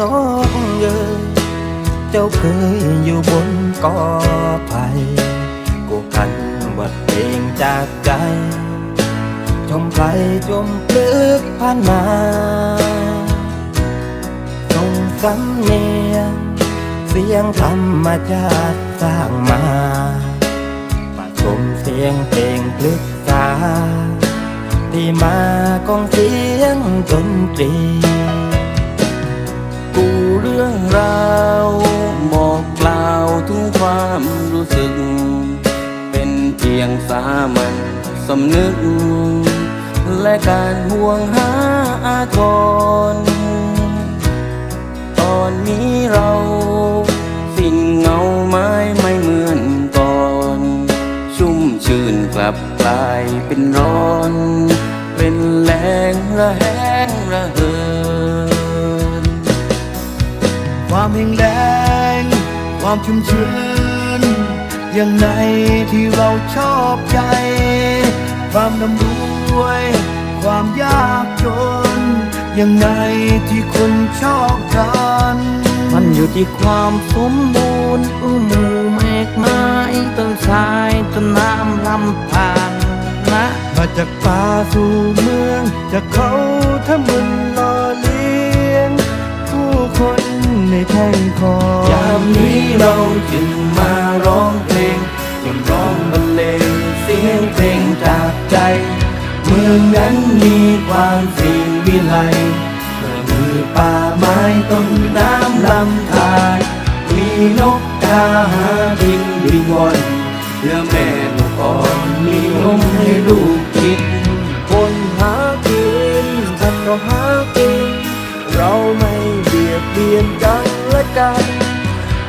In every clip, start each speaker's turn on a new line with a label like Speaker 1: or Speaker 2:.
Speaker 1: น้องเอ๋เจ้าเคยอยู่บนกอไผ่กูกันบทเพลงจากใจจมไปจมปลึกผ่านมาส่งสำเนียงเสียงธรรมชาติสร้างมาผสมเสียงเพลงปลึกษา ที่มากองเสียงดนตรี
Speaker 2: กูเรื่องราวบอกกล่าวถึงความรู้สึก เป็นเพียงสามัญสำนึก และการห่วงหาอาทรตอนนี้เราสิ้นเงาไม้ไม่เหมือนก่อน ชุ่มชื่นกลับกลายเป็นร้อน
Speaker 3: ความแห้งแล้ง ความชุ่มชื้น อย่างในที่เราชอบใจ ความนำรวย ความยากจน อย่างในที่คนชอบกัน
Speaker 2: มันอยู่ที่ความสมบูรณ์อู้หมู่เมฆไม้ต้นทรายต้นน้ำลำธารนะ
Speaker 3: มาจากป่าสู่เมืองจากเขา แท่งคอยา
Speaker 2: มนี้เราจึงมาร้องเพลงยังร้องบรรเลงเสียงเพลงจากใจ เมืองนั้นมีความสีวิไลเมื่อมือป่าไม้ต้นน้ำลำธารมีนกกาหาบินบินวนเพื่อแม่ลูกอ่อนมีนมให้ลูกกิน
Speaker 3: คนหากินท่านก็หากินเราไม่ ดเบียนกันและกัน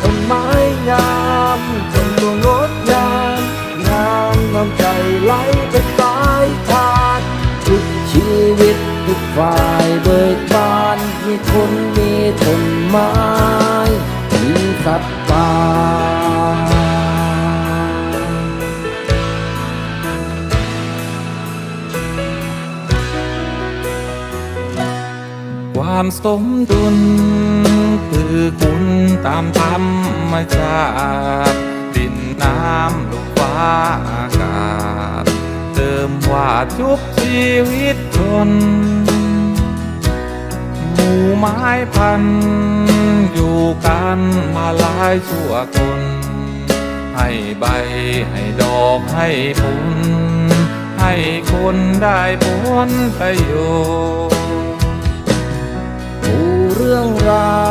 Speaker 3: ต้นไม้งามต้นตัวงดงามงามน้ำใจไหลเป็นสายทานทุกชีวิตทุกฝ่ายเบิกบานมีคนมีต้นไม้
Speaker 4: ความสมดุล คือคุณตามธรรมชาติดินน้ำลมฟ้าอากาศ เติมว่าชุบชีวิตคนหมู่ไม้พัน อยู่กันมาหลายชั่วคน ให้ใบให้ดอกให้ผลให้คนได้ผลประโยชน์
Speaker 2: รื่องรา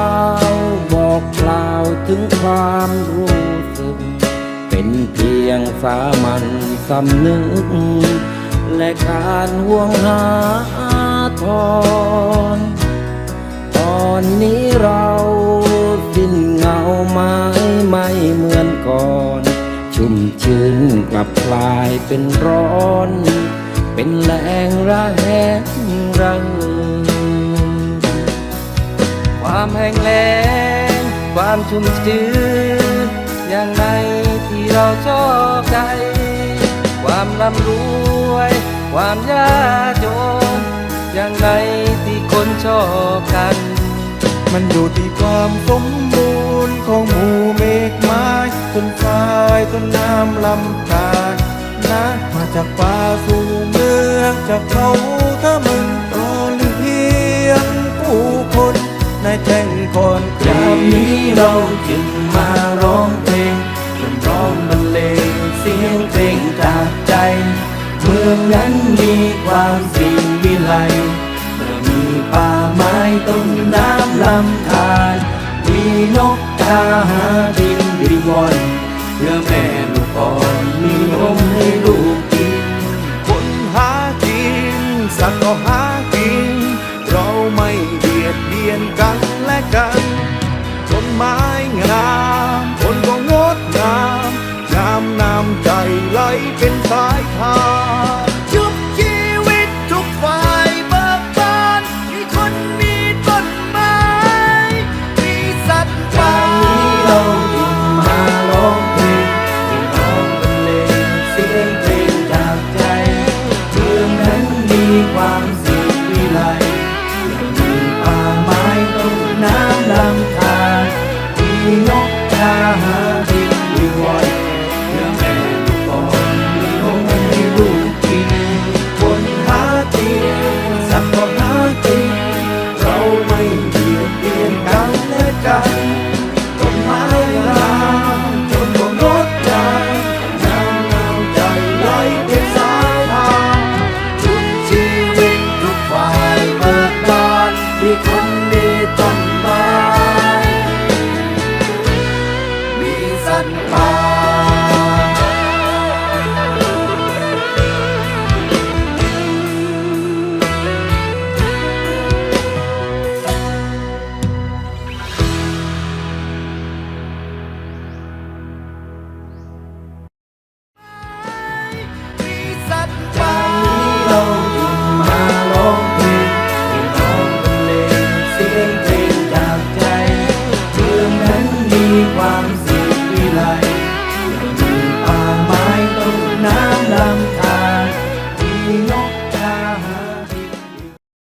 Speaker 2: วบอกกล่าวถึงความรู้สึก เป็นเพียงสามัญสำนึก และการห่วงหาทรตอนนี้เราสิ้นเงาไม้ไม่เหมือนก่อน ชุ่มชื้นกลับกลายเป็นร้อน เป็นแรงระแหงระเหิ ความแห้งแล้งความชุ่มชื้นอย่างในที่เราชอบใจ ความร่ำรวย ความยากจนอย่างในที่คนชอบกัน
Speaker 3: มันอยู่ที่ความสมบูรณ์ของหมู่เมฆไม้ต้นทรายต้นน้ำลำธารนะมาจากป่าสู่เมืองจากเขา เรา
Speaker 2: จึงมาร้องเพลงจนร้องบรรเลงเสียงเพลงจากใจ เมืองนั้นมีความสีวิไลเมื่อมีป่าไม้ต้นน้ำลำธารมีนกกาหาบินบินวนเพื่อแม่ลูกอ่อนมีนมให้ลูกา
Speaker 3: ยงาม คนก็งดงามงามน้ำใจไหลเป็นสายทาน